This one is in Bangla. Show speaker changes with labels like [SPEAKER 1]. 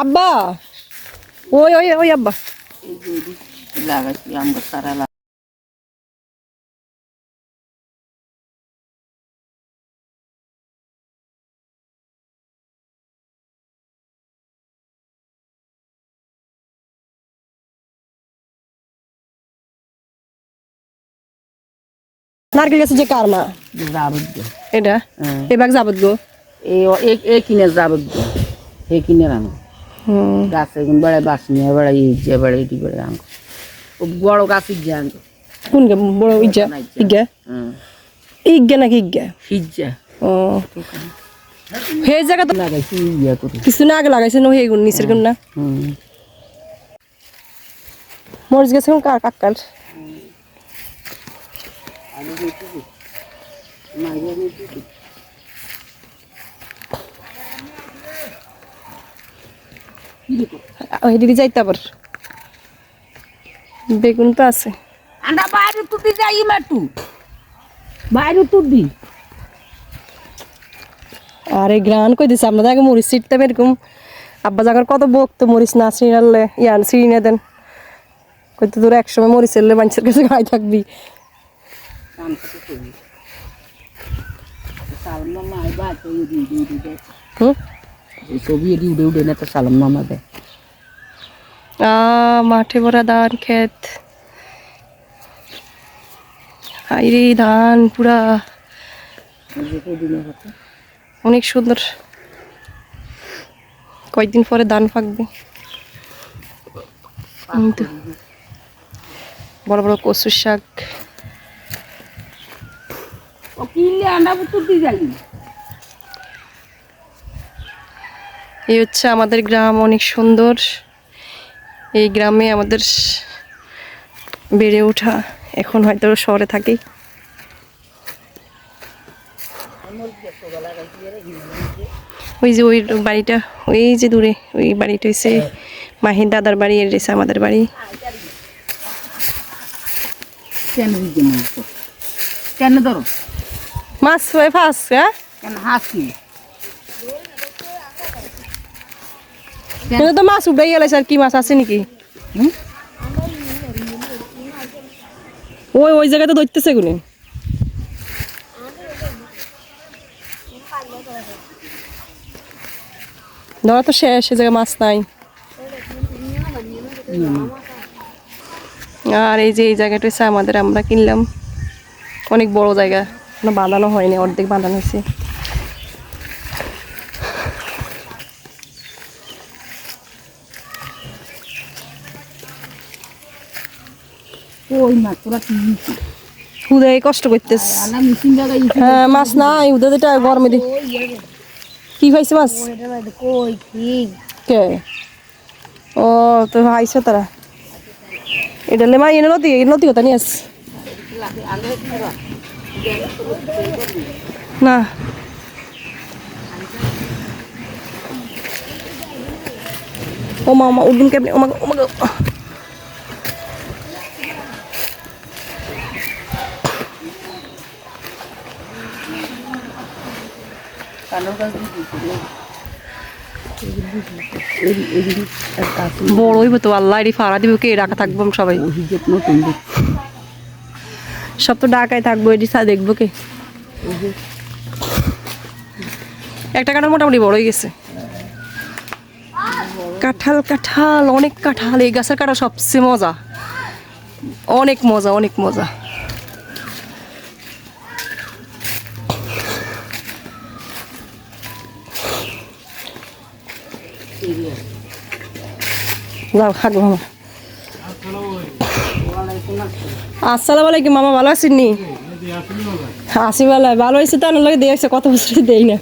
[SPEAKER 1] আব্বা ওই ওই ওই আব্বা
[SPEAKER 2] এই যে এদিক লাগাইছি আমরা সারা লাগা
[SPEAKER 1] নারকেল গাছে যে কার মা
[SPEAKER 2] যাবত
[SPEAKER 1] এটা
[SPEAKER 2] হ্যাঁ
[SPEAKER 1] এবার যাবত গো
[SPEAKER 2] এই এ- এ কিনে যাবত হে কিনে রাঙ গাছে এখন বেড়ায় বাস নিয়ে বেড়াই যে বেড়াই এটি বেড়ায় আঙ্গ বড় গাছ ইজ্জা আঙ্গ
[SPEAKER 1] কোন বড় ইজ্জা ইজ্ঞা ইজ্ঞা নাকি ইজ্ঞা
[SPEAKER 2] হিজ্জা
[SPEAKER 1] ও। হে জায়গা তো
[SPEAKER 2] লাগাইছি ইয়া করে।
[SPEAKER 1] কিছু না আগে লাগাইছে নো হে গুণ নিচের গুণ না? মরিচ গেছে কার কাকার ওই দিকে যাইতে আবার। বেগুন তো আছে।
[SPEAKER 2] আন্ডা বাইরে তুই যাই মাটু বাইরে তুই
[SPEAKER 1] আরে গ্রান কই দিছে? আমরা আগে মরিচ ছিটতাম এরকম আব্বা জাগার কত বকতো মরিচ না ছিঁড়ালে ইয়ান ছিঁড়ে দেন। কইতে তোর একসময় মরিচ এলে মানুষের কাছে খাই থাকবি। হুম?
[SPEAKER 2] এদি উড়ে উড়ে না তো সালাম মামা দে
[SPEAKER 1] আ মাঠে ভরা ধান ক্ষেত। আইরে ধান পুরা। অনেক সুন্দর। কয়েকদিন পরে ধান পাকবে। বড় বড় কচুর শাক।
[SPEAKER 2] আন্ডা তুই যাই
[SPEAKER 1] এই হচ্ছে আমাদের গ্রাম অনেক সুন্দর। এই গ্রামে আমাদের বেড়ে ওঠা। এখন হয়তো শহরে থাকি। ওই যে ওই বাড়িটা ওই যে দূরে ওই বাড়িটা হচ্ছে মাহির দাদার বাড়ি এর রয়েছে আমাদের বাড়ি।
[SPEAKER 2] কেন ধরো?
[SPEAKER 1] মাছ হয় ফাঁস হ্যাঁ?
[SPEAKER 2] কেন হাসি
[SPEAKER 1] কিন্তু তো মাছ উঠাই গেলে আর কি মাছ আছে নাকি? ওই ওই জায়গাতে ধরতেছে গুলি ধরা তো শেষ সে জায়গায় মাছ নাই। আর এই যে এই জায়গাটা হচ্ছে আমাদের আমরা কিনলাম। অনেক বড় জায়গা। কোনো বাঁধানো হয়নি অর্ধেক বাঁধানো হয়েছে
[SPEAKER 2] ওই মাছ তোরা কি দিচ্ছি
[SPEAKER 1] কষ্ট করতেছে। হ্যাঁ মাছ নাই উদয় যেটা গরমে দি। কি খাইছে মাছ?
[SPEAKER 2] কই
[SPEAKER 1] কে? ও তো আইসো তারা। এটা লেমা এনে নদী কথা নিয়ে আস। না। ও মা উঠুন কেমনি? ও মা ও মা। বড় হইব তো আল্লাহ এটি ফাড়া দিব কে রাখা থাকব সবাই? সব তো ডাকায় থাকব এটি সা দেখব কে? একটা কাঁঠাল মোটামুটি বড় হয়ে গেছে। কাঁঠাল কাঁঠাল অনেক কাঁঠাল। এই গাছের কাঁঠাল সবচেয়ে মজা। অনেক মজা অনেক মজা। যাও থাকব মামা আসসালামু আলাইকুম মামা, ভালো আছেন নি? আসি বেলা ভালো হয়েছে তো লোক দেখছে কত বছর দেই না।